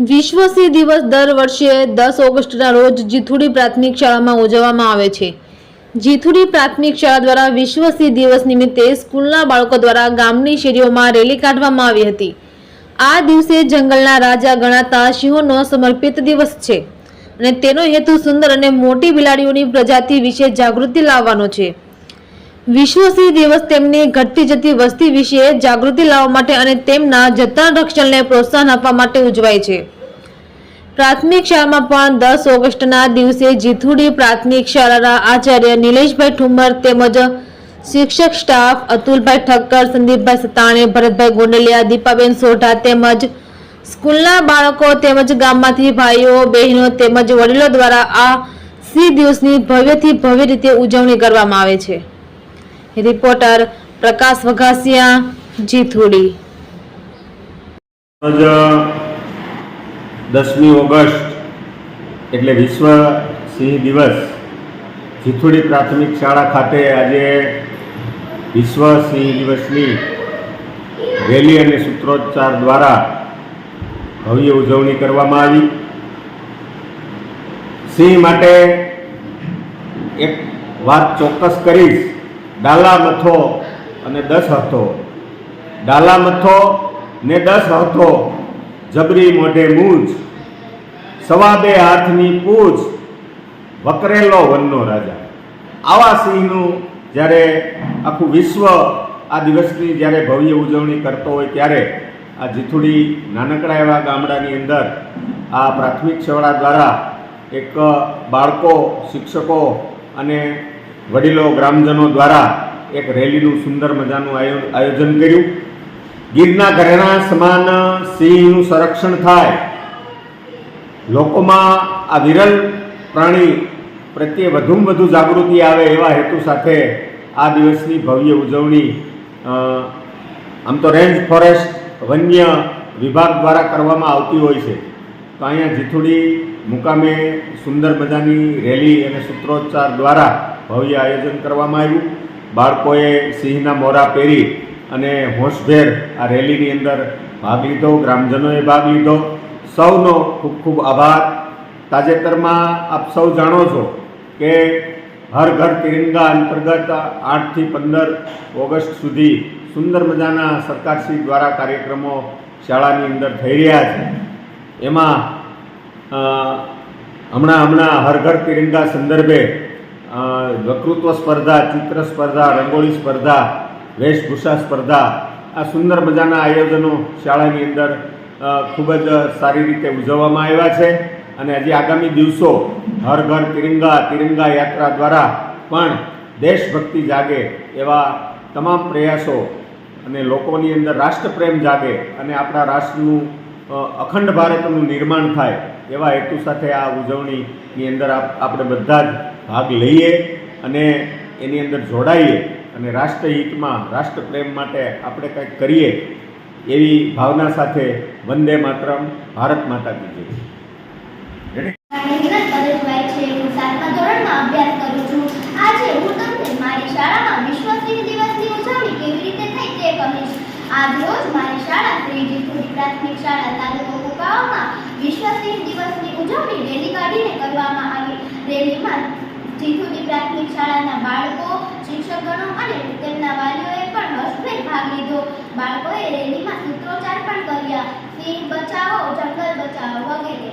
વિશ્વ સિંહ દિવસ દર વર્ષે દસ ઓગસ્ટના રોજ જીથુડી પ્રાથમિક શાળામાં ઉજવવામાં આવે છે. જીથુડી પ્રાથમિક શાળા દ્વારા વિશ્વ સિંહ દિવસ નિમિત્તે સ્કૂલના બાળકો દ્વારા ગામની શેરીઓમાં રેલી કાઢવામાં આવી હતી. આ દિવસે જંગલના રાજા ગણાતા સિંહોનો સમર્પિત દિવસ છે અને તેનો હેતુ સુંદર અને મોટી બિલાડીઓની પ્રજાતિ વિશે જાગૃતિ લાવવાનો છે. વિશ્વ સિંહ દિવસ તેમની ઘટતી જતી વસ્તી વિશે જાગૃતિ લાવવા માટે અને તેમના જતન રક્ષણને પ્રોત્સાહન આપવા માટે ઉજવાય છે. પ્રાથમિક શાળામાં પણ દસ ઓગસ્ટના દિવસે જીથુડી પ્રાથમિક શાળાના આચાર્ય નિલેશભાઈ ઠુમર તેમજ શિક્ષક સ્ટાફ અતુલભાઈ ઠક્કર, સંદીપભાઈ સતાણે, ભરતભાઈ ગોંડલિયા, દીપાબેન સોઢા તેમજ સ્કૂલના બાળકો તેમજ ગામમાંથી ભાઈઓ, બહેનો તેમજ વડીલો દ્વારા આ સી દિવસની ભવ્યથી ભવ્ય રીતે ઉજવણી કરવામાં આવે છે. રિપોર્ટર પ્રકાશ વઘાસિયા, જીથુડી. દસમી ઓગસ્ટ એટલે વિશ્વ સિંહ દિવસ. જીથુડી પ્રાથમિક શાળા ખાતે આજે વિશ્વ સિંહ દિવસની રેલી અને સૂત્રોચ્ચાર દ્વારા ભવ્ય ઉજવણી કરવામાં આવી. સિંહ માટે એક વાત ચોક્કસ કરીશ. ડાલા મથો અને દસ હતો ડાલા મથો ને દસ હતો જબરી મોઢે મૂજ. સવા બે હાથની પૂજ. વકરેલો વનનો રાજા. આવા સિંહનું જ્યારે આખું વિશ્વ આ દિવસની જ્યારે ભવ્ય ઉજવણી કરતો હોય ત્યારે આ જીથુડી નાનકડા એવા ગામડાની અંદર આ પ્રાથમિક શાળા દ્વારા એક બાળકો, શિક્ષકો અને વડીલો, ગ્રામજનો દ્વારા એક રેલીનું સુંદર મજાનું આયોજન કર્યું. ગીરના ઘરેણા સમાન સિંહનું સંરક્ષણ થાય. લોકોમાં આ વિરલ પ્રાણી પ્રત્યે વધુમાં વધુ જાગૃતિ આવે એવા હેતુ સાથે આ દિવસની ભવ્ય ઉજવણી આમ તો રેન્જ ફોરેસ્ટ વન્ય વિભાગ દ્વારા કરવામાં આવતી હોય છે. તો અહીંયા જીથુડી મુકામે સુંદર મજાની રેલી અને સૂત્રોચ્ચાર દ્વારા ભવ્ય આયોજન કરવામાં આવ્યું. બાળકોએ સિંહના મોરા પહેરી અને હોશભેર આ રેલીની અંદર ભાગ લીધો, ગ્રામજનોએ ભાગ લીધો. સૌનો ખૂબ ખૂબ આભાર. તાજેતરમાં આપ સૌ જાણો છો કે હર ઘર તિરંગા અંતર્ગત આઠથી પંદર ઓગસ્ટ સુધી સુંદર મજાના સરકારશ્રી દ્વારા કાર્યક્રમો શાળાની અંદર થઈ રહ્યા છે. એમાં હમણાં હમણાં હર ઘર તિરંગા સંદર્ભે અ, વક્તૃત્વ સ્પર્ધા ચિત્ર સ્પર્ધા રંગોળી સ્પર્ધા વેશભૂષા સ્પર્ધા આ સુંદર મજાના આયોજનો શાળાની અંદર ખૂબ જ સારી રીતે ઉજવવામાં આવ્યા છે. અને હજી આગામી દિવસો હર ઘર તિરંગા તિરંગા યાત્રા દ્વારા પણ દેશભક્તિ જાગે એવા તમામ પ્રયાસો અને લોકોની અંદર રાષ્ટ્રપ્રેમ જાગે અને આપણા રાષ્ટ્રનું અખંડ ભારતનું નિર્માણ થાય એવા હેતુ સાથે આ ઉજવણીની અંદર આપણે બધા જ ભાગ લઈએ અને એની અંદર જોડાઈએ અને રાષ્ટ્રહિતમાં, રાષ્ટ્રપ્રેમ માટે આપણે કંઈક કરીએ, એવી ભાવના સાથે વંદે માતરમ, ભારત માતા કી જય હું મારી શાળામાં વિશ્વ દિવસની ઉજવણી કેવી રીતે થઈ તે કહીશ. મારી શાળા ત્રીજી પ્રાથમિક શાળા તાલુકો સિંહ દિવસની ઉજવણી રેલી કાઢીને કરવામાં આવી. રેલીમાં જીતુડી પ્રાથમિક શાળાના બાળકો શિક્ષકગણો અને તેમના વાલીઓએ પણ હર્ષભેર ભાગ લીધો. બાળકોએ રેલીમાં સૂત્રોચ્ચાર પણ કર્યા. સિંહ બચાવો, જંગલ બચાવો વગેરે.